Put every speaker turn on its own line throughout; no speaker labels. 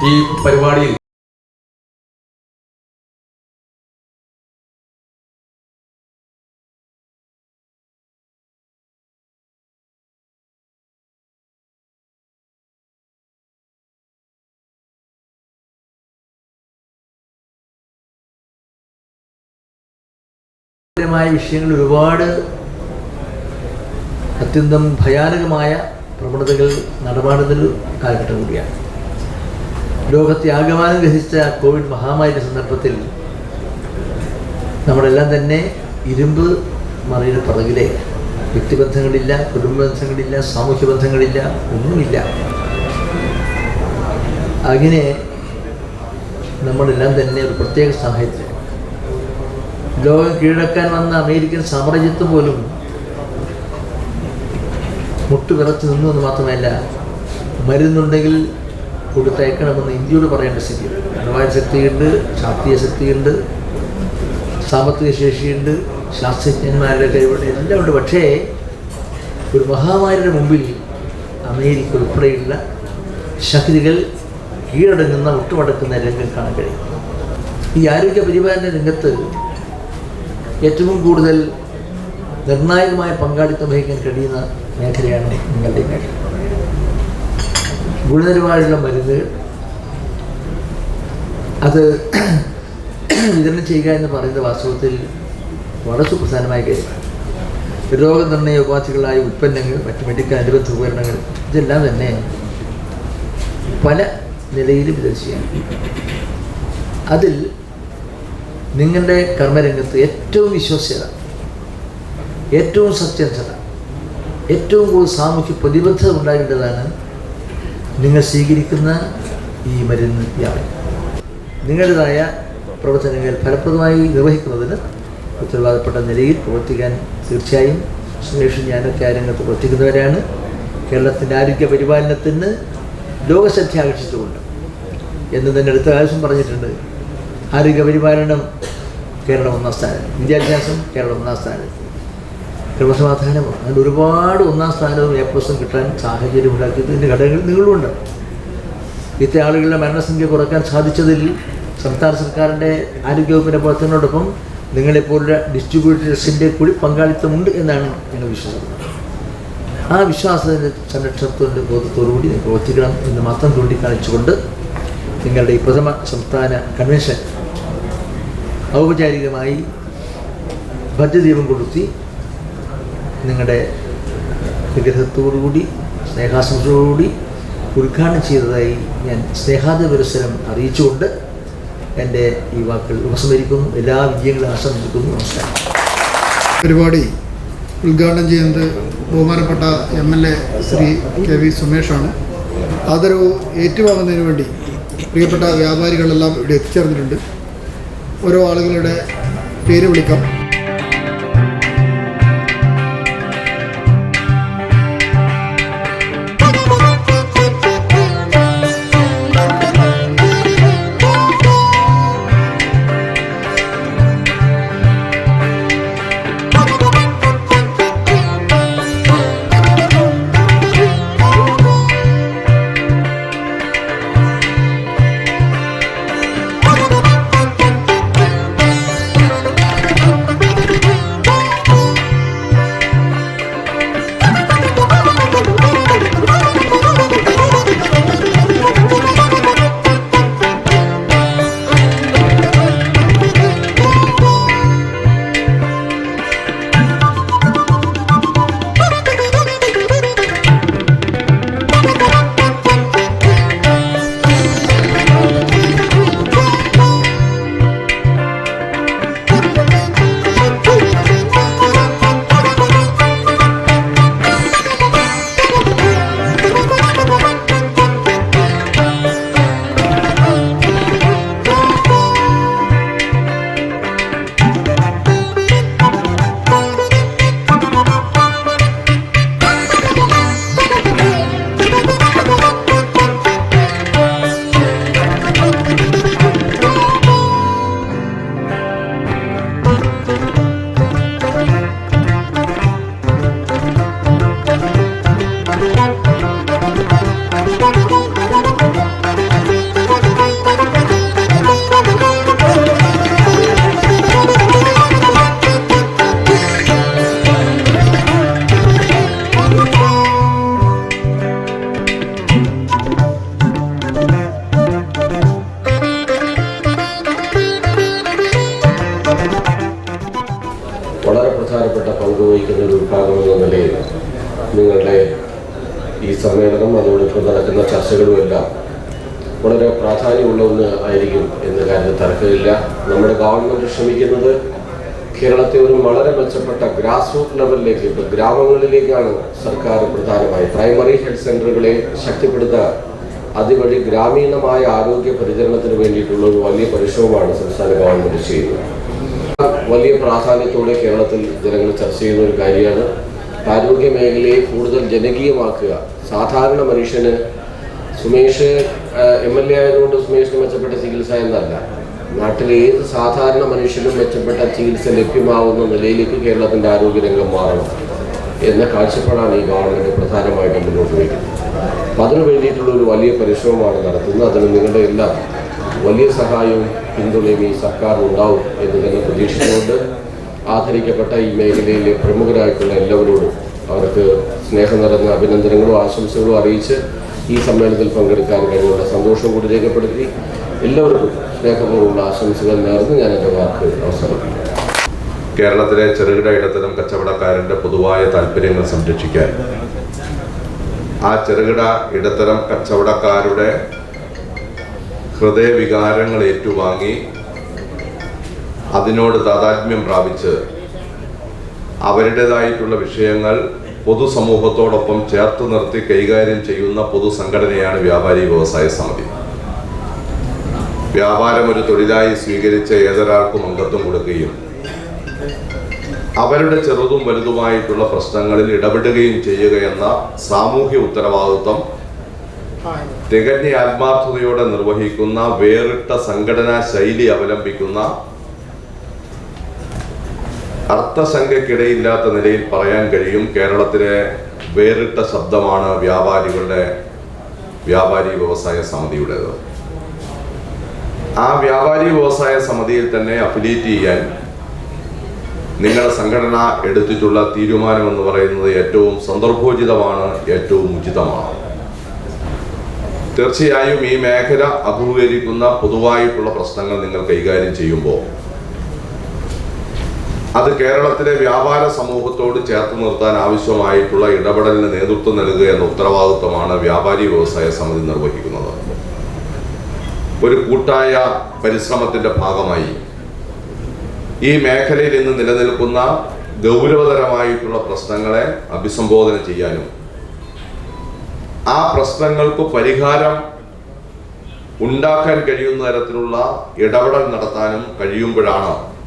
ഈ പരിപാടിയിൽ
മായ വിഷയങ്ങൾ ഒരുപാട് അത്യന്തം ഭയാനകമായ പ്രവണതകൾ നടപാടുന്ന ഒരു കാലഘട്ടം കൂടിയാണ്. ലോകത്തെ ആകമാനം ഗ്രഹിച്ച കോവിഡ് മഹാമാരിയുടെ സന്ദർഭത്തിൽ നമ്മളെല്ലാം തന്നെ ഇരുമ്പ് മറിയുടെ പുറകിലെ വ്യക്തിബന്ധങ്ങളില്ല കുടുംബ ബന്ധങ്ങളില്ല സാമൂഹ്യ ബന്ധങ്ങളില്ല ഒന്നുമില്ല. അങ്ങനെ നമ്മളെല്ലാം തന്നെ ഒരു പ്രത്യേക സാഹചര്യം ലോകം കീഴടക്കാൻ വന്ന അമേരിക്കൻ സാമ്രാജ്യത്വം പോലും മുട്ടുവിറച്ച് നിന്നു എന്ന് മാത്രമല്ല മരുന്നുണ്ടെങ്കിൽ കൊടുത്തയക്കണമെന്ന് ഇന്ത്യയോട് പറയേണ്ട സ്ഥിതി അണുവായ ശക്തിയുണ്ട് ശാസ്ത്രീയ ശക്തിയുണ്ട് സാമ്പത്തിക ശേഷിയുണ്ട് ശാസ്ത്രജ്ഞന്മാരുടെ കഴിവുണ്ട് എല്ലാം ഉണ്ട്. പക്ഷേ ഒരു മഹാമാരിയുടെ മുമ്പിൽ അമേരിക്ക ഉൾപ്പെടെയുള്ള ശക്തികൾ കീഴടങ്ങുന്ന ഒട്ടുമടക്കുന്ന രംഗം കാണാൻ കഴിയും. ഈ ആരോഗ്യ പരിപാലന രംഗത്ത് ഏറ്റവും കൂടുതൽ നിർണായകമായ പങ്കാളിത്തം വഹിക്കാൻ കഴിയുന്ന മേഖലയാണ് നിങ്ങളുടെ മേഖല. ഗുണനിലവാരമുള്ള മരുന്നുകൾ അത് വിതരണം ചെയ്യുക എന്ന് പറയുന്ന വാസ്തവത്തിൽ വളരെ സുപ്രധാനമായ കാര്യമാണ്. രോഗനിർണയ ഉപാധികളായ ഉൽപ്പന്നങ്ങൾ മറ്റ് മെഡിക്കൽ അനുബന്ധ ഉപകരണങ്ങൾ ഇതെല്ലാം തന്നെ പല നിലയിലും വിതരണം ചെയ്യാം. അതിൽ നിങ്ങളുടെ കർമ്മരംഗത്ത് ഏറ്റവും വിശ്വസ്യത ഏറ്റവും സത്യസത ഏറ്റവും കൂടുതൽ സാമൂഹ്യ പ്രതിബദ്ധത ഉണ്ടാകേണ്ടതാണ് നിങ്ങൾ സ്വീകരിക്കുന്ന ഈ മരുന്ന് വ്യാപനം. നിങ്ങളുടേതായ പ്രവർത്തനങ്ങൾ ഫലപ്രദമായി നിർവഹിക്കുന്നതിന് ഉത്തരവാദപ്പെട്ട നിലയിൽ പ്രവർത്തിക്കാൻ തീർച്ചയായും സുരേഷ് ഞാനൊക്കെ ആ രംഗത്ത് പ്രവർത്തിക്കുന്നവരാണ്. കേരളത്തിന്റെ ആരോഗ്യ പരിപാലനത്തിന് ലോകശ്രദ്ധ ആകർഷിച്ചുകൊണ്ട് എന്ന് തന്നെ അടുത്ത ആവശ്യം പറഞ്ഞിട്ടുണ്ട്. ആരോഗ്യ പരിപാലനം കേരളം ഒന്നാം സ്ഥാനം. വിദ്യാഭ്യാസം കേരളം ഒന്നാം സ്ഥാനം. ക്രമസമാധാനമാണ് അങ്ങനെ ഒരുപാട് ഒന്നാം സ്ഥാനവും എ പ്ലസും കിട്ടാൻ സാഹചര്യം ഉണ്ടാക്കിയതിന്റെ ഘടകങ്ങൾ നിങ്ങളുമുണ്ട് ഇത്തരം ആളുകളുടെ മരണസംഖ്യ കുറയ്ക്കാൻ സാധിച്ചതിൽ സംസ്ഥാന സർക്കാരിന്റെ ആരോഗ്യവകുപ്പിന്റെ പ്രവർത്തനത്തോടൊപ്പം നിങ്ങളെപ്പോലുള്ള ഡിസ്ട്രിബ്യൂട്ടേഴ്സിന്റെ കൂടി പങ്കാളിത്തമുണ്ട് എന്നാണ് ഞങ്ങൾ വിശ്വസിക്കുന്നത്. ആ വിശ്വാസത്തിന്റെ സംരക്ഷണത്തിന്റെ ബോധത്തോടുകൂടി കൂടി പ്രവർത്തിക്കണം എന്ന് മാത്രം ചൂണ്ടിക്കാണിച്ചുകൊണ്ട് നിങ്ങളുടെ ഈ പ്രഥമ സംസ്ഥാന കൺവെൻഷൻ ഔപചാരികമായി ഭദ്രദീപം കൊളുത്തി നിങ്ങളുടെ വിഗ്രഹത്തോടുകൂടി സ്നേഹാശംസയോടുകൂടി ഉദ്ഘാടനം ചെയ്തതായി ഞാൻ സ്നേഹാദപുരസ്സരം അറിയിച്ചുകൊണ്ട് എന്റെ ഈ വാക്കുകൾ ഉപസംഹരിക്കുന്നു. എല്ലാ വിജയങ്ങളും ആശംസിക്കുന്നു. നമസ്കാരം.
പരിപാടി ഉദ്ഘാടനം ചെയ്യുന്നത് ബഹുമാനപ്പെട്ട M L A Shri K V സുമേഷാണ്. ആദരവ് ഏറ്റുവാങ്ങുന്നതിന് വേണ്ടി പ്രിയപ്പെട്ട വ്യാപാരികളെല്ലാം ഇവിടെ എത്തിച്ചേർന്നിട്ടുണ്ട്. ഓരോ ആളുകളുടെ പേര് വിളിക്കാം.
നടക്കുന്ന ചർച്ചകളുമെല്ലാം വളരെ പ്രാധാന്യമുള്ള ഒന്ന് ആയിരിക്കും എന്ന കാര്യത്തിൽ തർക്കമില്ല. നമ്മുടെ ഗവൺമെന്റ് ശ്രമിക്കുന്നത് കേരളത്തെ ഒരു വളരെ മെച്ചപ്പെട്ട ഗ്രാസ് റൂട്ട് ലെവലിലേക്ക് ഇപ്പോൾ ഗ്രാമങ്ങളിലേക്കാണ് സർക്കാർ പ്രധാനമായി പ്രൈമറി ഹെൽത്ത് സെന്ററുകളെ ശക്തിപ്പെടുത്തുക അതുവഴി ഗ്രാമീണമായ ആരോഗ്യ പരിചരണത്തിന് വേണ്ടിയിട്ടുള്ള ഒരു വലിയ പരിശ്രമമാണ് സംസ്ഥാന ഗവൺമെന്റ് ചെയ്യുന്നത്. വലിയ പ്രാധാന്യത്തോടെ കേരളത്തിൽ ജനങ്ങൾ ചർച്ച ചെയ്യുന്ന ഒരു കാര്യമാണ്. ആരോഗ്യ മേഖലയെ കൂടുതൽ ജനകീയമാക്കുക. സാധാരണ മനുഷ്യന് സുമേഷ് എം എൽ എ ആയതുകൊണ്ട് സുമേഷിന് മെച്ചപ്പെട്ട ചികിത്സ എന്നല്ല. നാട്ടിലെ ഏത് സാധാരണ മനുഷ്യനും മെച്ചപ്പെട്ട ചികിത്സ ലഭ്യമാവുന്ന നിലയിലേക്ക് കേരളത്തിന്റെ ആരോഗ്യരംഗം മാറണം എന്ന കാഴ്ചപ്പാടാണ് ഈ ഗവൺമെന്റ് പ്രധാനമായിട്ടും മുന്നോട്ട് വയ്ക്കുന്നത് അപ്പം അതിനു വേണ്ടിയിട്ടുള്ള ഒരു വലിയ പരിശ്രമമാണ് നടത്തുന്നത്. അതിന് നിങ്ങളുടെ എല്ലാം വലിയ സഹായവും പിന്തുണയും ഈ സർക്കാർ ഉണ്ടാവും എന്ന് തന്നെ പ്രതീക്ഷിച്ചുകൊണ്ട് ആദരിക്കപ്പെട്ട ഈ മേഖലയിലെ പ്രമുഖരായിട്ടുള്ള എല്ലാവരോടും അവർക്ക് സ്നേഹം നിറഞ്ഞ അഭിനന്ദനങ്ങളും ആശംസകളും അറിയിച്ച് ഈ സമ്മേളനത്തിൽ പങ്കെടുക്കാൻ കഴിഞ്ഞുള്ള സന്തോഷം കൂടി രേഖപ്പെടുത്തി എല്ലാവർക്കും സ്നേഹപൂർവമുള്ള ആശംസകൾ നേർന്ന് ഞാൻ എന്റെ വാക്ക് അവസാനിപ്പിക്കുന്നു.
കേരളത്തിലെ ചെറുകിട ഇടത്തരം കച്ചവടക്കാരന്റെ പൊതുവായ താല്പര്യങ്ങൾ സംരക്ഷിക്കാൻ ആ ചെറുകിട ഇടത്തരം കച്ചവടക്കാരുടെ ഹൃദയവികാരങ്ങൾ ഏറ്റുവാങ്ങി അതിനോട് താതാത്മ്യം പ്രാപിച്ച് അവരുടേതായിട്ടുള്ള വിഷയങ്ങൾ പൊതുസമൂഹത്തോടൊപ്പം ചേർത്ത് നിർത്തി കൈകാര്യം ചെയ്യുന്ന പൊതുസംഘടനയാണ് വ്യാപാരി വ്യവസായ സമിതി. വ്യാപാരം ഒരു തൊഴിലായി സ്വീകരിച്ച ഏതൊരാൾക്കും അംഗത്വം കൊടുക്കുകയും അവരുടെ ചെറുതും വലുതുമായിട്ടുള്ള പ്രശ്നങ്ങളിൽ ഇടപെടുകയും ചെയ്യുക എന്ന സാമൂഹ്യ ഉത്തരവാദിത്വം തികഞ്ഞ ആത്മാർത്ഥതയോടെ നിർവഹിക്കുന്ന വേറിട്ട സംഘടനാ ശൈലി അവലംബിക്കുന്ന അർത്ഥശങ്കയ്ക്കിടയില്ലാത്ത നിലയിൽ പറയാൻ കഴിയും. കേരളത്തിലെ വേറിട്ട ശബ്ദമാണ് വ്യാപാരികളുടെ വ്യാപാരി വ്യവസായ സമിതിയുടേത്. ആ വ്യാപാരി വ്യവസായ സമിതിയിൽ തന്നെ അഫിലിയേറ്റ് ചെയ്യാൻ നിങ്ങളുടെ സംഘടന എടുത്തിട്ടുള്ള തീരുമാനം എന്ന് പറയുന്നത് ഏറ്റവും സന്ദർഭോചിതമാണ് ഏറ്റവും ഉചിതമാണ്. തീർച്ചയായും ഈ മേഖല അഭിമുഖീകരിക്കുന്ന പൊതുവായിട്ടുള്ള പ്രശ്നങ്ങൾ നിങ്ങൾ കൈകാര്യം ചെയ്യുമ്പോൾ അത് കേരളത്തിലെ വ്യാപാര സമൂഹത്തോട് ചേർത്ത് നിർത്താൻ ആവശ്യമായിട്ടുള്ള ഇടപെടലിന് നേതൃത്വം നൽകുക എന്ന ഉത്തരവാദിത്വമാണ് വ്യാപാരി വ്യവസായ സമിതി നിർവഹിക്കുന്നത്. ഒരു കൂട്ടായ പരിശ്രമത്തിന്റെ ഭാഗമായി ഈ മേഖലയിൽ ഇന്ന് നിലനിൽക്കുന്ന ഗൗരവതരമായിട്ടുള്ള പ്രശ്നങ്ങളെ അഭിസംബോധന ചെയ്യാനും ആ പ്രശ്നങ്ങൾക്ക് പരിഹാരം ഉണ്ടാക്കാൻ കഴിയുന്ന തരത്തിലുള്ള ഇടപെടൽ നടത്താനും കഴിയുമ്പോഴാണ്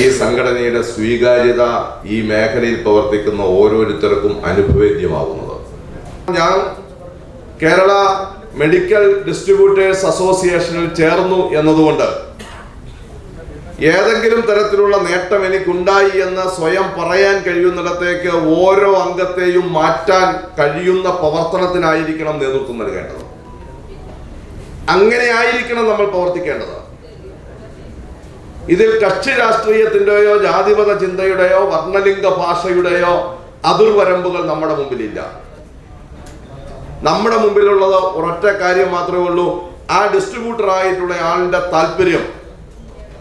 ഈ സംഘടനയുടെ സ്വീകാര്യത ഈ മേഖലയിൽ പ്രവർത്തിക്കുന്ന ഓരോരുത്തർക്കും അനുഭവേദ്യമാകുന്നത്. ഞാൻ കേരള മെഡിക്കൽ ഡിസ്ട്രിബ്യൂട്ടേഴ്സ് അസോസിയേഷനിൽ ചേർന്നു എന്നതുകൊണ്ട് ഏതെങ്കിലും തരത്തിലുള്ള നേട്ടം എനിക്കുണ്ടായി എന്ന് സ്വയം പറയാൻ കഴിയുന്നിടത്തേക്ക് ഓരോ അംഗത്തെയും മാറ്റാൻ കഴിയുന്ന പ്രവർത്തനത്തിനായിരിക്കണം നേതൃത്വം നൽകേണ്ടത്. അങ്ങനെ ആയിരിക്കണം നമ്മൾ പ്രവർത്തിക്കേണ്ടത്. ഇതിൽ കക്ഷി രാഷ്ട്രീയത്തിന്റെയോ ജാതിമത ചിന്തയുടെയോ വർണലിംഗ ഭാഷയുടെയോ അതിർവരമ്പുകൾ നമ്മുടെ മുമ്പിലില്ല. നമ്മുടെ മുമ്പിലുള്ളത് ഒരൊറ്റ കാര്യം മാത്രമേ ഉള്ളൂ. ആ ഡിസ്ട്രിബ്യൂട്ടർ ആയിട്ടുള്ള ആളിന്റെ താല്പര്യം.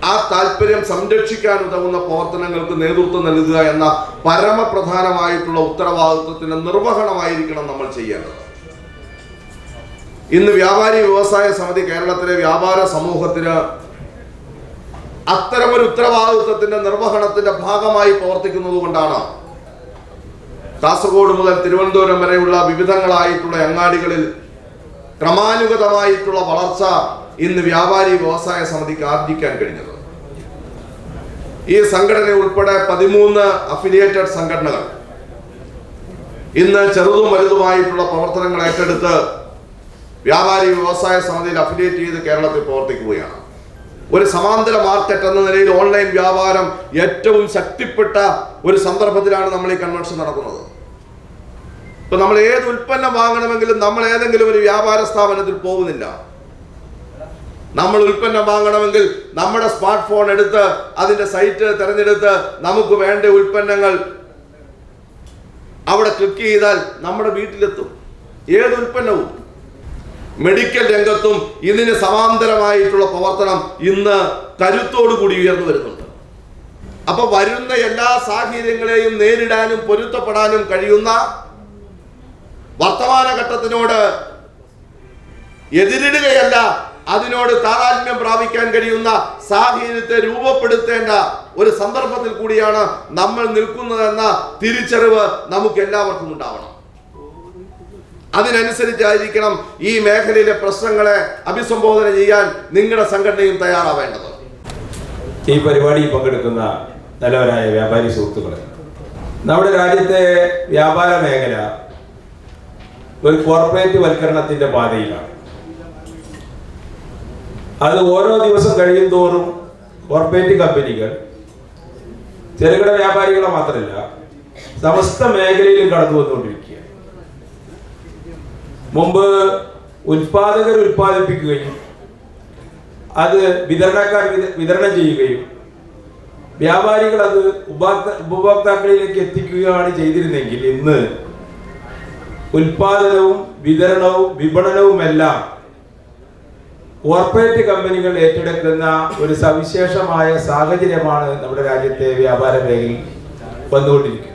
ആ താല്പര്യം സംരക്ഷിക്കാൻ ഉതകുന്ന പ്രവർത്തനങ്ങൾക്ക് നേതൃത്വം നൽകുക എന്ന പരമപ്രധാനമായിട്ടുള്ള ഉത്തരവാദിത്വത്തിന്റെ നിർവഹണമായിരിക്കണം നമ്മൾ ചെയ്യേണ്ടത്. ഇന്ന് വ്യാപാരി വ്യവസായ സമിതി കേരളത്തിലെ വ്യാപാര സമൂഹത്തിന് അത്തരമൊരു ഉത്തരവാദിത്വത്തിന്റെ നിർവഹണത്തിന്റെ ഭാഗമായി പ്രവർത്തിക്കുന്നത് കൊണ്ടാണ് കാസർഗോഡ് മുതൽ തിരുവനന്തപുരം വരെയുള്ള വിവിധങ്ങളായിട്ടുള്ള അങ്ങാടികളിൽ ക്രമാനുഗതമായിട്ടുള്ള വളർച്ച ഇന്ന് വ്യാപാരി വ്യവസായ സമിതിക്ക് ആർജിക്കാൻ കഴിഞ്ഞത്. ഈ സംഘടന ഉൾപ്പെടെ പതിമൂന്ന് അഫിലിയേറ്റഡ് സംഘടനകൾ ഇന്ന് ചെറുതും വലുതുമായിട്ടുള്ള പ്രവർത്തനങ്ങൾ ഏറ്റെടുത്ത് വ്യാപാരി വ്യവസായ സമിതിയിൽ അഫിലിയേറ്റ് ചെയ്ത് കേരളത്തിൽ പ്രവർത്തിക്കുകയാണ്. ഒരു സമാന്തര മാർക്കറ്റ് എന്ന നിലയിൽ ഓൺലൈൻ വ്യാപാരം ഏറ്റവും ശക്തിപ്പെട്ട ഒരു സന്ദർഭത്തിലാണ് നമ്മൾ ഈ കൺവെൻഷൻ നടക്കുന്നത്. ഇപ്പൊ നമ്മൾ ഏത് ഉൽപ്പന്നം വാങ്ങണമെങ്കിലും നമ്മൾ ഏതെങ്കിലും ഒരു വ്യാപാര സ്ഥാപനത്തിൽ പോകുന്നില്ല. നമ്മൾ ഉൽപ്പന്നം വാങ്ങണമെങ്കിൽ നമ്മുടെ സ്മാർട്ട് ഫോൺ എടുത്ത് അതിന്റെ സൈറ്റ് തിരഞ്ഞെടുത്ത് നമുക്ക് വേണ്ട ഉൽപ്പന്നങ്ങൾ അവിടെ ക്ലിക്ക് ചെയ്താൽ നമ്മുടെ വീട്ടിലെത്തും. ഏത് ഉൽപ്പന്നവും മെഡിക്കൽ രംഗത്തും ഇതിന് സമാന്തരമായിട്ടുള്ള പ്രവർത്തനം ഇന്ന് കരുത്തോടു കൂടി ഉയർന്നു വരുന്നുണ്ട്. അപ്പൊ വരുന്ന എല്ലാ സാഹചര്യങ്ങളെയും നേരിടാനും പൊരുത്തപ്പെടാനും കഴിയുന്ന വർത്തമാനഘട്ടത്തിനോട് എതിരിടുകയല്ല അതിനോട് താതാത്മ്യം പ്രാപിക്കാൻ കഴിയുന്ന സാഹചര്യത്തെ രൂപപ്പെടുത്തേണ്ട ഒരു സന്ദർഭത്തിൽ കൂടിയാണ് നമ്മൾ നിൽക്കുന്നതെന്ന തിരിച്ചറിവ് നമുക്ക് എല്ലാവർക്കും ഉണ്ടാവണം. അതിനനുസരിച്ചായിരിക്കണം ഈ മേഖലയിലെ പ്രശ്നങ്ങളെ അഭിസംബോധന ചെയ്യാൻ നിങ്ങളുടെ സംഘടനയും തയ്യാറാവേണ്ടത്.
ഈ പരിപാടിയിൽ പങ്കെടുക്കുന്ന നല്ലവരായ വ്യാപാരി സുഹൃത്തുക്കളെ നമ്മുടെ രാജ്യത്തെ വ്യാപാര മേഖല ഒരു കോർപ്പറേറ്റ് വൽക്കരണത്തിന്റെ പാതയിലാണ്. അത് ഓരോ ദിവസം കഴിയും തോറും കോർപ്പറേറ്റ് കമ്പനികൾ ചെറുകിട വ്യാപാരികളെ മാത്രമല്ല സമസ്ത മേഖലയിലും കടന്നു വന്നുകൊണ്ടിരിക്കുകയാണ് മുമ്പ് ഉൽപാദകർ ഉൽപ്പാദിപ്പിക്കുകയും അത് വിതരണക്കാർ വിത- വിതരണം ചെയ്യുകയും വ്യാപാരികൾ അത് ഉപഭോക്ത ഉപഭോക്താക്കളിലേക്ക് എത്തിക്കുകയാണ് ചെയ്തിരുന്നെങ്കിൽ ഇന്ന് ഉൽപാദനവും വിതരണവും വിപണനവുമെല്ലാം കോർപ്പറേറ്റ് കമ്പനികൾ ഏറ്റെടുക്കുന്ന ഒരു സവിശേഷമായ സാഹചര്യമാണ് നമ്മുടെ രാജ്യത്തെ വ്യാപാര മേഖലയിൽ വന്നുകൊണ്ടിരിക്കുന്നത്.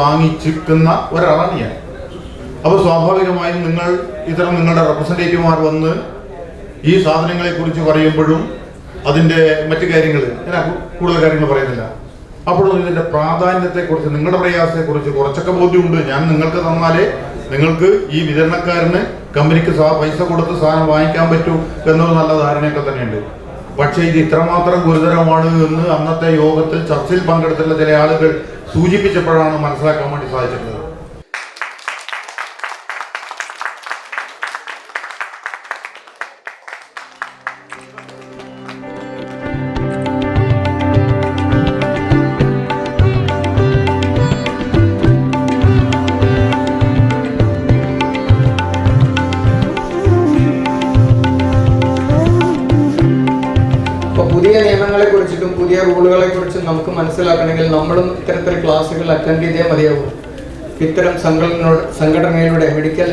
വാങ്ങിച്ചിരിക്കുന്ന ഒരറണിയാണ് അപ്പോൾ സ്വാഭാവികമായും നിങ്ങൾ ഇത്തരം നിങ്ങളുടെ റെപ്രസെന്റേറ്റീവ്മാർ വന്ന് ഈ സാധനങ്ങളെ കുറിച്ച് പറയുമ്പോഴും അതിന്റെ മറ്റു കാര്യങ്ങൾ ഞാൻ കൂടുതൽ കാര്യങ്ങൾ പറയുന്നില്ല. അപ്പോഴും ഇതിന്റെ പ്രാധാന്യത്തെക്കുറിച്ച് നിങ്ങളുടെ പ്രയാസത്തെക്കുറിച്ച് കുറച്ചൊക്കെ ബോധ്യമുണ്ട്. ഞാൻ നിങ്ങൾക്ക് തന്നാലേ നിങ്ങൾക്ക് ഈ വിതരണക്കാരന് കമ്പനിക്ക് പൈസ കൊടുത്ത് സാധനം വാങ്ങിക്കാൻ പറ്റൂ എന്നൊരു നല്ല ധാരണയൊക്കെ തന്നെയുണ്ട്. പക്ഷേ ഇത് ഇത്രമാത്രം ഗുരുതരമാണ് എന്ന് അന്നത്തെ യോഗത്തിൽ ചർച്ചയിൽ പങ്കെടുത്തുള്ള ചില ആളുകൾ സൂചിപ്പിച്ചപ്പോഴാണ് മനസ്സിലാക്കാൻ വേണ്ടി സാധിച്ചിട്ടുള്ളത്.
നമുക്ക് മനസ്സിലാക്കണമെങ്കിൽ നമ്മളും ഇത്തരത്തിൽ ക്ലാസ്സുകൾ അറ്റൻഡ് ചെയ്തേ മതിയാവും. ഇത്തരം സംഘടനയോട് സംഘടനയിലൂടെ മെഡിക്കൽ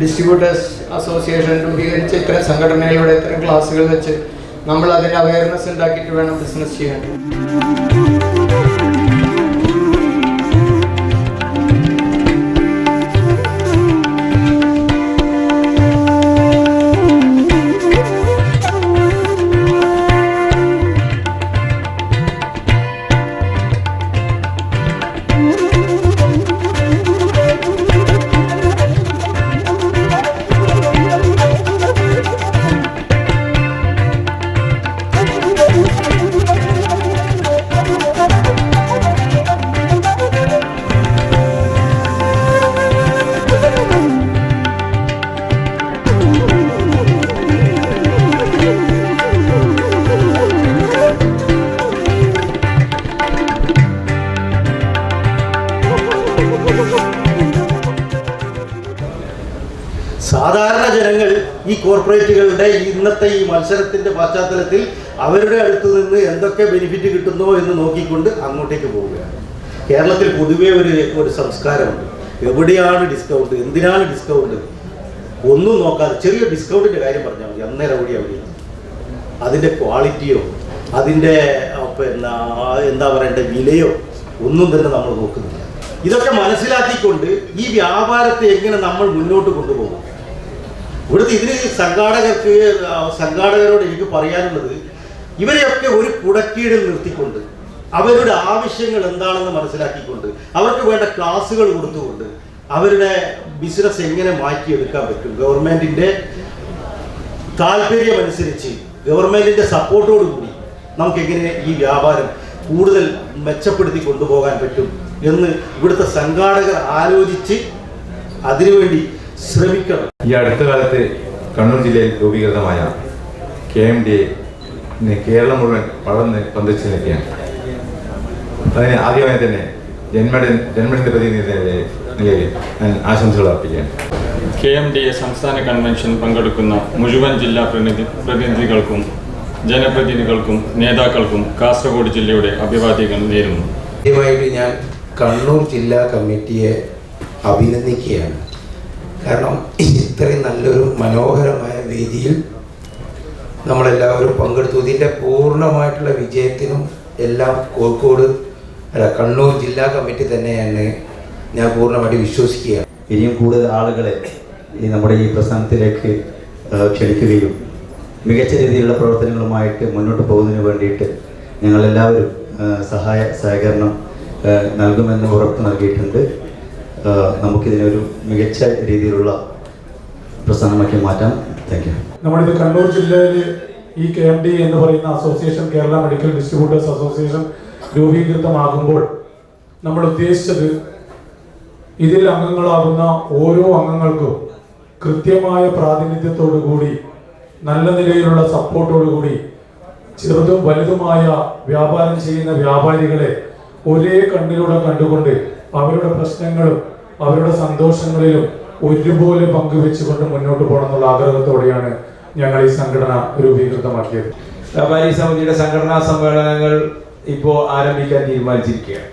ഡിസ്ട്രിബ്യൂട്ടേഴ്സ് അസോസിയേഷൻ രൂപീകരിച്ച ഇത്തരം സംഘടനയിലൂടെ ഇത്തരം ക്ലാസ്സുകൾ വെച്ച് നമ്മൾ അതിന് അവയർനെസ് ഉണ്ടാക്കിയിട്ട് വേണം ബിസിനസ് ചെയ്യാൻ.
സാധാരണ ജനങ്ങൾ ഈ കോർപ്പറേറ്റുകളുടെ ഇന്നത്തെ ഈ മത്സരത്തിന്റെ പശ്ചാത്തലത്തിൽ അവരുടെ അടുത്ത് നിന്ന് എന്തൊക്കെ ബെനിഫിറ്റ് കിട്ടുന്നോ എന്ന് നോക്കിക്കൊണ്ട് അങ്ങോട്ടേക്ക് പോവുകയാണ്. കേരളത്തിൽ പൊതുവേ ഒരു ഒരു സംസ്കാരമുണ്ട്. എവിടെയാണ് ഡിസ്കൗണ്ട് എന്തിനാണ് ഡിസ്കൗണ്ട് ഒന്നും നോക്കാതെ ചെറിയ ഡിസ്കൗണ്ടിന്റെ കാര്യം പറഞ്ഞാൽ മതി. അന്നേരം അവിടെ അതിന്റെ ക്വാളിറ്റിയോ അതിന്റെ പിന്നെ എന്താ പറയണ്ട വിലയോ ഒന്നും തന്നെ നമ്മൾ നോക്കുന്നില്ല. ഇതൊക്കെ മനസ്സിലാക്കിക്കൊണ്ട് ഈ വ്യാപാരത്തെ എങ്ങനെ നമ്മൾ മുന്നോട്ട് കൊണ്ടുപോകും? ഇവിടുത്തെ ഇതിന് സംഘാടകർക്ക് സംഘാടകരോട് എനിക്ക് പറയാനുള്ളത് ഇവരെയൊക്കെ ഒരു കുടക്കീഴിൽ നിർത്തിക്കൊണ്ട് അവരുടെ ആവശ്യങ്ങൾ എന്താണെന്ന് മനസ്സിലാക്കിക്കൊണ്ട് അവർക്ക് വേണ്ട ക്ലാസ്സുകൾ കൊടുത്തുകൊണ്ട് അവരുടെ ബിസിനസ് എങ്ങനെ മാറ്റിയെടുക്കാൻ പറ്റും? ഗവൺമെന്റിന്റെ താല്പര്യമനുസരിച്ച് ഗവൺമെന്റിന്റെ സപ്പോർട്ടോടുകൂടി നമുക്ക് എങ്ങനെ ഈ വ്യാപാരം കൂടുതൽ മെച്ചപ്പെടുത്തി കൊണ്ടുപോകാൻ പറ്റും എന്ന് ഇവിടുത്തെ സംഘാടകർ ആലോചിച്ച് അതിനുവേണ്ടി ശ്രമിക്കണം.
ഈ അടുത്ത കാലത്ത്
കണ്ണൂർ ജില്ലയിൽ രൂപീകൃതമായ K M D A Keralam മുഴുവൻ വളർന്ന് പന്തിച്ചു നിൽക്കുകയാണ് അതിന് ആദ്യമായി തന്നെ ജന്മദിന ജന്മദിന പ്രതിനിധിയുടെ നിലയിൽ ഞാൻ ആശംസകൾ അർപ്പിക്കുകയാണ്.
കെ എം ഡി എ സംസ്ഥാന കൺവെൻഷൻ പങ്കെടുക്കുന്ന മുഴുവൻ ജില്ലാ പ്രതിനിധി പ്രതിനിധികൾക്കും ജനപ്രതിനിധികൾക്കും നേതാക്കൾക്കും കാസർഗോഡ് ജില്ലയുടെ അഭിവാദ്യങ്ങൾ നേരുന്നു.
ആദ്യമായിട്ട് ഞാൻ കണ്ണൂർ ജില്ലാ കമ്മിറ്റിയെ അഭിനന്ദിക്കുകയാണ്. കാരണം ഇത്രയും നല്ലൊരു മനോഹരമായ വേദിയിൽ നമ്മളെല്ലാവരും പങ്കെടുത്തു. ഇതിന്റെ പൂർണമായിട്ടുള്ള വിജയത്തിനും എല്ലാം കോഴിക്കോട് അല്ല കണ്ണൂർ ജില്ലാ കമ്മിറ്റി തന്നെയാണ് ഞാൻ പൂർണമായിട്ട് വിശ്വസിക്കുകയാണ്.
ഇനിയും കൂടുതൽ ആളുകളെ ഈ നമ്മുടെ ഈ പ്രസ്ഥാനത്തിലേക്ക് ക്ഷണിക്കുകയും മികച്ച രീതിയിലുള്ള പ്രവർത്തനങ്ങളുമായിട്ട് മുന്നോട്ട് പോകുന്നതിന് വേണ്ടിയിട്ട് ഞങ്ങളെല്ലാവരും സഹായ സഹകരണം നൽകുമെന്ന് ഉറപ്പ് നൽകിയിട്ടുണ്ട്. നമുക്കിതിനൊരു മികച്ച രീതിയിലുള്ള പ്രസ്ഥാനമാക്കി മാറ്റാം. താങ്ക് യു
നമ്മളിത് കണ്ണൂർ ജില്ലയിൽ ഈ കെ എം ഡി എന്ന് പറയുന്ന association Kerala medical distributors association രൂപീകൃതമാകുമ്പോൾ നമ്മൾ ഉദ്ദേശിച്ചത് ഇതിൽ അംഗങ്ങളാകുന്ന ഓരോ അംഗങ്ങൾക്കും കൃത്യമായ പ്രാതിനിധ്യത്തോടു കൂടി നല്ല നിലയിലുള്ള സപ്പോർട്ടോടുകൂടി ചെറുതും വലുതുമായ വ്യാപാരം ചെയ്യുന്ന വ്യാപാരികളെ ഒരേ കണ്ണിലൂടെ കണ്ടുകൊണ്ട് അവരുടെ പ്രശ്നങ്ങളും അവരുടെ സന്തോഷങ്ങളിലും ഒരുപോലെ പങ്കുവെച്ചുകൊണ്ട് മുന്നോട്ട് പോകണം എന്നുള്ള ആഗ്രഹത്തോടെയാണ് ഞങ്ങൾ ഈ സംഘടന രൂപീകൃതമാക്കിയത്.
വ്യാപാരി സമിതിയുടെ സംഘടനാ സമ്മേളനങ്ങൾ ഇപ്പോൾ ആരംഭിക്കാൻ തീരുമാനിച്ചിരിക്കുകയാണ്.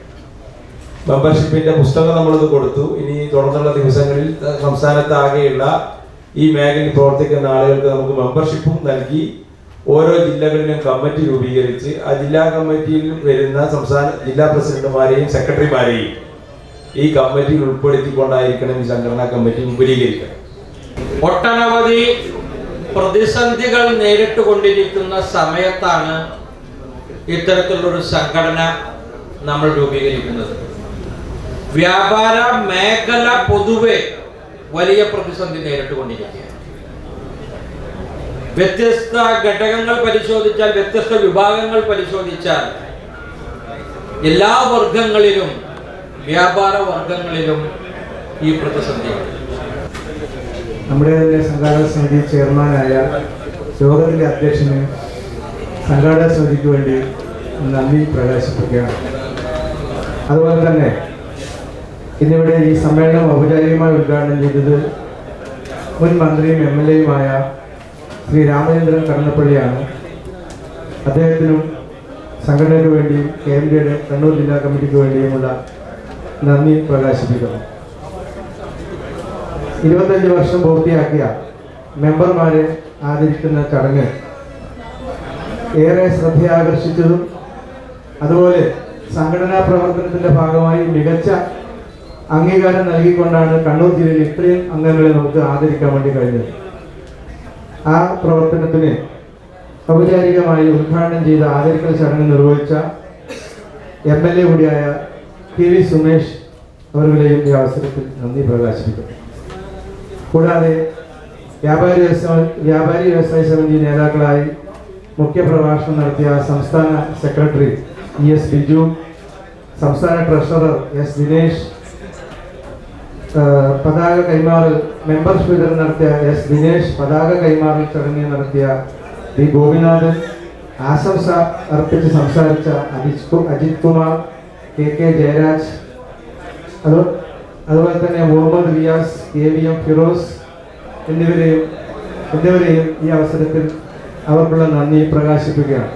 മെമ്പർഷിപ്പിന്റെ പുസ്തകം നമ്മളിത് കൊടുത്തു. ഇനി തുടർന്നുള്ള ദിവസങ്ങളിൽ സംസ്ഥാനത്താകെയുള്ള ഈ മേഖലയിൽ പ്രവർത്തിക്കുന്ന ആളുകൾക്ക് നമുക്ക് മെമ്പർഷിപ്പും നൽകി ഓരോ ജില്ലകളിലും കമ്മിറ്റി രൂപീകരിച്ച് ആ ജില്ലാ കമ്മിറ്റിയിൽ വരുന്ന സംസ്ഥാന ജില്ലാ പ്രസിഡന്റുമാരെയും സെക്രട്ടറിമാരെയും ഈ കമ്മിറ്റിയിൽ ഉൾപ്പെടുത്തിക്കൊണ്ടായിരിക്കണം ഈ സംഘടനാ കമ്മിറ്റി വിപുലീകരിക്കണം
ഒട്ടനവധി പ്രതിസന്ധികൾ നേരിട്ടുകൊണ്ടിരിക്കുന്ന സമയത്താണ് ഇത്തരത്തിലുള്ളൊരു സംഘടന നമ്മൾ രൂപീകരിക്കുന്നത്. വ്യാപാര മേഖല പൊതുവെ വലിയ പ്രതിസന്ധി നേരിട്ടുകൊണ്ടിരിക്കുകയാണ്. വ്യത്യസ്ത ഘടകങ്ങൾ പരിശോധിച്ചാൽ വ്യത്യസ്ത വിഭാഗങ്ങൾ പരിശോധിച്ചാൽ എല്ലാ വർഗങ്ങളിലും വ്യാപാര വർഗങ്ങളിലും ഈ പ്രതിസന്ധി
നമ്മുടെ സംഘാടക സമിതി ചെയർമാനായ യോഗത്തിലെ അധ്യക്ഷന് സംഘാടക സമിതിക്ക് വേണ്ടി നന്ദി പ്രകാശിപ്പിക്കുകയാണ്. അതുപോലെ തന്നെ ഇന്നിവിടെ ഈ സമ്മേളനം ഔപചാരികമായി ഉദ്ഘാടനം ചെയ്തത് മുൻ മന്ത്രിയും എം എൽ എയുമായ ശ്രീ രാമചന്ദ്രൻ കടന്നപ്പള്ളിയാണ്. അദ്ദേഹത്തിനും സംഘടനയ്ക്ക് വേണ്ടിയും കെ എം ഡിയുടെ കണ്ണൂർ ജില്ലാ കമ്മിറ്റിക്ക് വേണ്ടിയുമുള്ള നന്ദി പ്രകാശിപ്പിക്കുന്നു. ഇരുപത്തഞ്ച് വർഷം പൂർത്തിയാക്കിയ മെമ്പർമാരെ ആദരിക്കുന്ന ചടങ്ങ് ഏറെ ശ്രദ്ധയാകർഷിച്ചതും അതുപോലെ സംഘടനാ പ്രവർത്തനത്തിന്റെ ഭാഗമായി മികച്ച അംഗീകാരം നൽകിക്കൊണ്ടാണ് കണ്ണൂർ ജില്ലയിൽ ഇത്രയും അംഗങ്ങളെ നമുക്ക് ആദരിക്കാൻ വേണ്ടി കഴിഞ്ഞത്. ആ പ്രവർത്തനത്തിന് ഔപചാരികമായി ഉദ്ഘാടനം ചെയ്ത ആദരിക്കൽ ചടങ്ങ് നിർവഹിച്ച എം എൽ എ കൂടിയായ പി വി സുമേഷ് അവരുടെയും ഈ അവസരത്തിൽ നന്ദി പ്രകാശിപ്പിക്കും കൂടാതെ വ്യാപാരി വ്യാപാരി വ്യവസായ സമിതി നേതാക്കളായി മുഖ്യപ്രഭാഷണം നടത്തിയ സംസ്ഥാന സെക്രട്ടറി ഇ എസ് ബിജു സംസ്ഥാന ട്രഷറർ എസ് ദിനേഷ് ആ, പതാക കൈമാറൽ മെമ്പർ വിതരണം നടത്തിയ എസ് ദിനേഷ് പതാക കൈമാറൽ ചടങ്ങ് നടത്തിയ ഡി ഗോപിനാഥൻ ആശംസ അർപ്പിച്ച് സംസാരിച്ച അജിത് അജിത് കുമാർ കെ കെ ജയരാജ് അത് അതുപോലെ തന്നെ Muhammad Riyas K V M Firoz എന്നിവരെയും എന്നിവരെയും ഈ അവസരത്തിൽ അവർക്കുള്ള നന്ദി പ്രകാശിപ്പിക്കുകയാണ്.